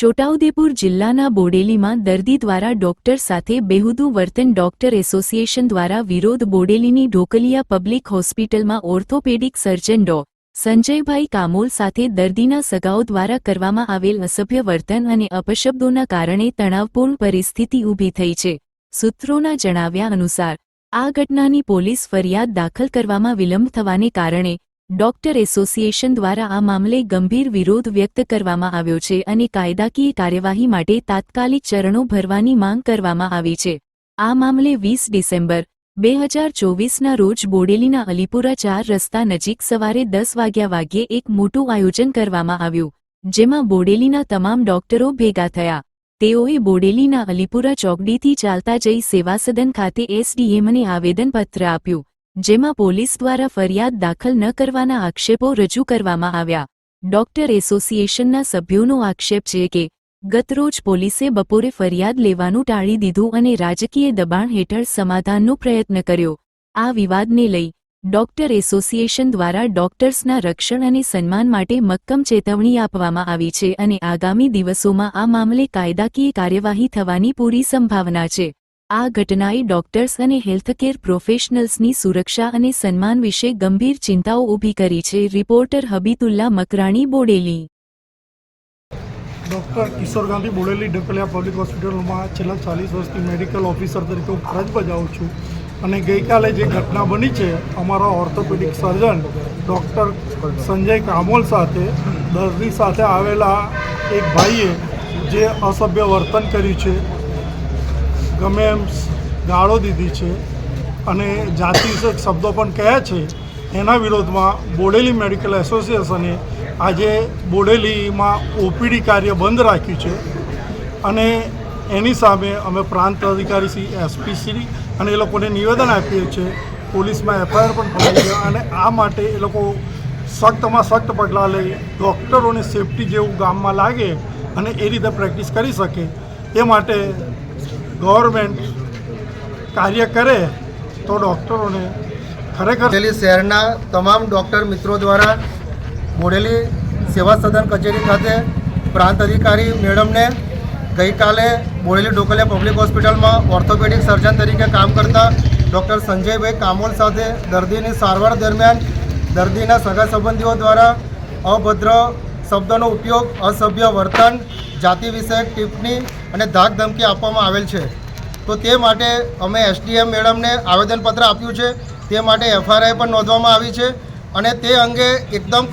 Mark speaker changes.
Speaker 1: છોટાઉદેપુર જિલ્લાના બોડેલીમાં દર્દી દ્વારા ડોક્ટર સાથે બેહુદુ વર્તન ડોક્ટર એસોસિએશન દ્વારા વિરોધ બોડેલીની ઢોકલિયા પબ્લિક હોસ્પિટલમાં ઓર્થોપેડિક સર્જન ડો. સંજયભાઈ કામોલ સાથે દર્દીના સગાઓ દ્વારા કરવામાં આવેલ અસભ્ય વર્તન અને અપશબ્દોના કારણે તણાવપૂર્ણ પરિસ્થિતિ ઊભી થઈ છે, સૂત્રોના જણાવ્યા અનુસાર. આ ઘટનાની પોલીસ ફરિયાદ દાખલ કરવામાં વિલંબ થવાને કારણે ડોક્ટર એસોસિએશન દ્વારા આ મામલે ગંભીર વિરોધ વ્યક્ત કરવામાં આવ્યો છે અને કાયદાકીય કાર્યવાહી માટે તાત્કાલિક ચરણો ભરવાની માંગ કરવામાં આવી છે. આ મામલે વીસ ડિસેમ્બર, બે હજાર ચોવીસના રોજ બોડેલીના અલીપુરા ચાર રસ્તા નજીક સવારે દસ વાગ્યા વાગ્યે એક મોટું આયોજન કરવામાં આવ્યું, જેમાં બોડેલીના તમામ ડોક્ટરો ભેગા થયા. તેઓએ બોડેલીના અલીપુરા ચોકડીથી ચાલતા જઈ સેવાસદન ખાતે એસડીએમને આવેદનપત્ર આપ્યું. જેમાં પોલીસ દ્વારા ફરિયાદ દાખલ ન કરવાના આક્ષેપો રજૂ કરવામાં આવ્યા. ડોક્ટર એસોસિએશનના સભ્યોનો આક્ષેપ છે કે, ગતરોજ પોલીસે બપોરે ફરિયાદ લેવાનું ટાળી દીધું અને રાજકીય દબાણ હેઠળ સમાધાનનો પ્રયત્ન કર્યો. આ વિવાદને લઈ, ડોક્ટર એસોસિએશન દ્વારા ડોક્ટર્સના રક્ષણ અને સન્માન માટે મક્કમ ચેતવણી આપવામાં આવી છે અને આગામી દિવસોમાં આ મામલે કાયદાકીય કાર્યવાહી થવાની પૂરી સંભાવના છે. આ ઘટનાએ ડોક્ટર્સ અને હેલ્થકેર પ્રોફેશનલ્સની સુરક્ષા અને સન્માન વિશે ગંભીર ચિંતાઓ ઊભી કરી છે, reporter Habitulla Makrani Bodeli.
Speaker 2: Doctor Kishore Gandhi Bodeli, Dhakaliya public હોસ્પિટલમાં છેલ્લા ચાલીસ વર્ષથી મેડિકલ ઓફિસર તરીકે હું ફરજ બજાવું છું. અને ગઈકાલે જે ઘટના બની છે, અમારા orthopaedic surgeon doctor Sanjay Kamol સાથે, દર્દી સાથે આવેલા એક ભાઈએ જે અસભ્ય વર્તન કર્યું છે ગમે એમ ગાળો દીધી છે અને જાતિ શબ્દો પણ કહ્યા છે, એના વિરોધમાં બોડેલી મેડિકલ એસોસિએશને આજે બોડેલીમાં ઓપીડી કાર્ય બંધ રાખ્યું છે અને એની સામે અમે પ્રાંત અધિકારી શ્રી એસપી શ્રી અને એ લોકોને નિવેદન આપીએ છીએ, પોલીસમાં એફઆઈઆર પણ કરાઈ છે અને આ માટે એ લોકો સખ્તમાં સખ્ત પગલાં લઈ ડૉક્ટરોને સેફટી જેવું ગામમાં લાગે અને એ રીતે પ્રેક્ટિસ કરી શકે, એ માટે ગવર્મેન્ટ કાર્ય કરે તો ડૉક્ટરોને ખરેખર
Speaker 3: બોડેલી શહેરના તમામ ડૉક્ટર મિત્રો દ્વારા બોડેલી સેવા સદન કચેરી ખાતે પ્રાંત અધિકારી મેડમને ગઈકાલે બોડેલી ઢોકલિયા પબ્લિક હોસ્પિટલમાં ઓર્થોપેડિક સર્જન તરીકે કામ કરતા ડૉક્ટર સંજયભાઈ કામોલ સાથે દર્દીની સારવાર દરમિયાન દર્દીના સગા સંબંધીઓ દ્વારા અભદ્ર શબ્દોનો ઉપયોગ અસભ્ય વર્તન, જાતિ વિષયક ટિપ્પણી અને ધાક ધમકી આપવામાં આવેલ છે. તો તે માટે અમે એસડીએમ મેડમને આવેદનપત્ર આપ્યું છે. તે માટે એફઆરઆઈ પણ નોંધવામાં આવી છે અને તે અંગે એકદમ